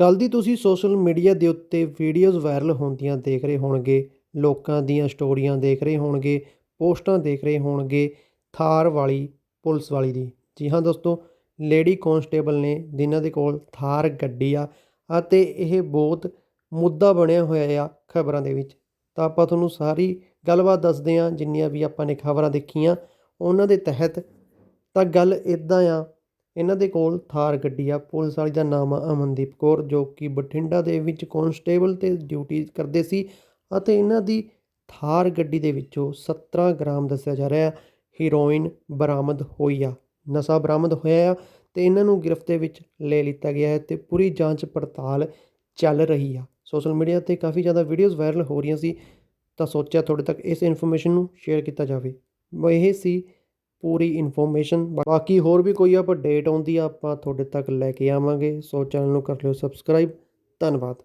ਕੱਲ੍ਹ ਦੀ ਤੁਸੀਂ social media ਦੇ ਉੱਤੇ ਵੀਡੀਓਜ਼ ਵਾਇਰਲ ਹੁੰਦੀਆਂ ਦੇਖ ਰਹੇ ਹੋਣਗੇ, ਲੋਕਾਂ ਦੀਆਂ ਸਟੋਰੀਆਂ ਦੇਖ ਰਹੇ ਹੋਣਗੇ, ਪੋਸਟਾਂ ਦੇਖ ਰਹੇ ਹੋਣਗੇ, ਥਾਰ ਵਾਲੀ, ਪੁਲਿਸ ਵਾਲੀ ਦੀ। ਜੀ ਹਾਂ ਦੋਸਤੋ, ਲੇਡੀ ਕਨਸਟੇਬਲ ਨੇ ਜਿਨ੍ਹਾਂ ਦੇ ਕੋਲ ਥਾਰ, ਗੱਡੀ ਆ ਅਤੇ ਇਹ ਬਹੁਤ ਮੁੱਦਾ ਬਣਿਆ ਹੋਇਆ ਆ ਖਬਰਾਂ ਦੇ ਵਿੱਚ। ਤਾਂ ਆਪਾਂ ਤੁਹਾਨੂੰ ਸਾਰੀ ਗੱਲਬਾਤ ਦੱਸਦੇ ਹਾਂ, ਜਿੰਨੀਆਂ ਵੀ ਆਪਾਂ ਨੇ ਖਬਰਾਂ ਦੇਖੀਆਂ, ਉਹਨਾਂ ਦੇ ਤਹਿਤ ਤਾਂ ਗੱਲ ਇਦਾਂ ਆ ਇਹਨਾਂ ਦੇ ਕੋਲ ਥਾਰ ਗੱਡੀ ਆ, ਪੁਲਿਸ ਵਾਲੀ ਦਾ ਨਾਮ ਆ ਅਮਨਦੀਪ ਕੌਰ, ਜੋ ਕਿ ਬਠਿੰਡਾ ਦੇ ਵਿੱਚ ਕੋਂਸਟੇਬਲ ਤੇ ਡਿਊਟੀ ਕਰਦੇ ਸੀ ਅਤੇ ਇਹਨਾਂ ਦੀ ਥਾਰ ਗੱਡੀ ਦੇ ਵਿੱਚੋਂ 17 ਗ੍ਰਾਮ ਦੱਸਿਆ ਜਾ ਰਿਹਾ ਹੀਰੋਇਨ ਬਰਾਮਦ ਹੋਈ ਆ, ਨਸ਼ਾ ਬਰਾਮਦ ਹੋਇਆ ਆ ਤੇ ਇਹਨਾਂ ਨੂੰ ਗ੍ਰਿਫਤ ਦੇ ਵਿੱਚ ਲੈ ਲਿੱਤਾ ਗਿਆ ਹੈ ਤੇ ਪੂਰੀ ਜਾਂਚ ਪੜਤਾਲ ਚੱਲ ਰਹੀ ਆ। ਸੋਸ਼ਲ ਮੀਡੀਆ ਤੇ ਕਾਫੀ ਜ਼ਿਆਦਾ ਵੀਡੀਓਜ਼ ਵਾਇਰਲ ਹੋ ਰਹੀਆਂ ਸੀ, ਤਾਂ ਸੋਚਿਆ ਤੁਹਾਡੇ ਤੱਕ ਇਸ ਇਨਫੋਰਮੇਸ਼ਨ ਨੂੰ ਸ਼ੇਅਰ ਕੀਤਾ ਜਾਵੇ। ਇਹ ਸੀ ਪੂਰੀ ਇਨਫੋਰਮੇਸ਼ਨ। ਬਾਕੀ ਹੋਰ ਵੀ ਕੋਈ ਅਪਡੇਟ ਆਉਂਦੀ ਆ, ਆਪਾਂ ਤੁਹਾਡੇ ਤੱਕ ਲੈ ਕੇ ਆਵਾਂਗੇ। ਸੋ ਚੈਨਲ ਨੂੰ ਕਰ ਲਿਓ ਸਬਸਕ੍ਰਾਈਬ। ਧੰਨਵਾਦ।